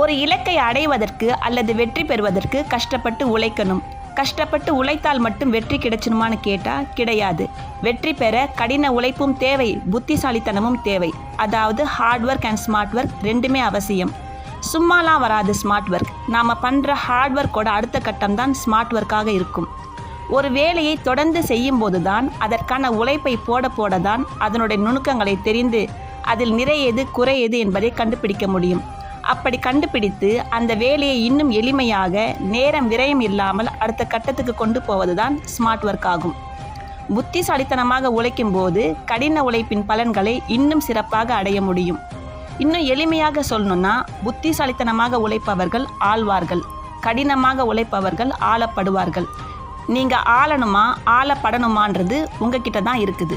ஒரு இலக்கை அடைவதற்கு அல்லது வெற்றி பெறுவதற்கு கஷ்டப்பட்டு உழைக்கணும். கஷ்டப்பட்டு உழைத்தால் மட்டும் வெற்றி கிடைச்சிருமான்னு கேட்டால் கிடையாது. வெற்றி பெற கடின உழைப்பும் தேவை புத்திசாலித்தனமும் தேவை. அதாவது hard work and smart work ரெண்டுமே அவசியம். சும்மாலாம் வராது ஸ்மார்ட் ஒர்க் நாம் பண்ணுற ஹார்ட் ஒர்க்கோட அடுத்த கட்டம் தான் ஸ்மார்ட் ஒர்க்காக இருக்கும். ஒரு வேலையை தொடர்ந்து செய்யும்போது தான் அதற்கான உழைப்பை போட போட தான் அதனுடைய நுணுக்கங்களை தெரிந்து அதில் நிறையது குறையது என்பதை கண்டுபிடிக்க முடியும். அப்படி கண்டுபிடித்து அந்த வேலையை இன்னும் எளிமையாக நேரம் விரயம் இல்லாமல் அடுத்த கட்டத்துக்கு கொண்டு போவதுதான் ஸ்மார்ட் ஒர்க் ஆகும். புத்திசாலித்தனமாக உழைக்கும் போது கடின உழைப்பின் பலன்களை இன்னும் சிறப்பாக அடைய முடியும். இன்னும் எளிமையாக சொல்லணும்னா புத்திசாலித்தனமாக உழைப்பவர்கள் ஆழ்வார்கள். கடினமாக உழைப்பவர்கள் ஆளப்படுவார்கள். நீங்கள் ஆளணுமா ஆளப்படணுமான்றது உங்ககிட்ட தான் இருக்குது.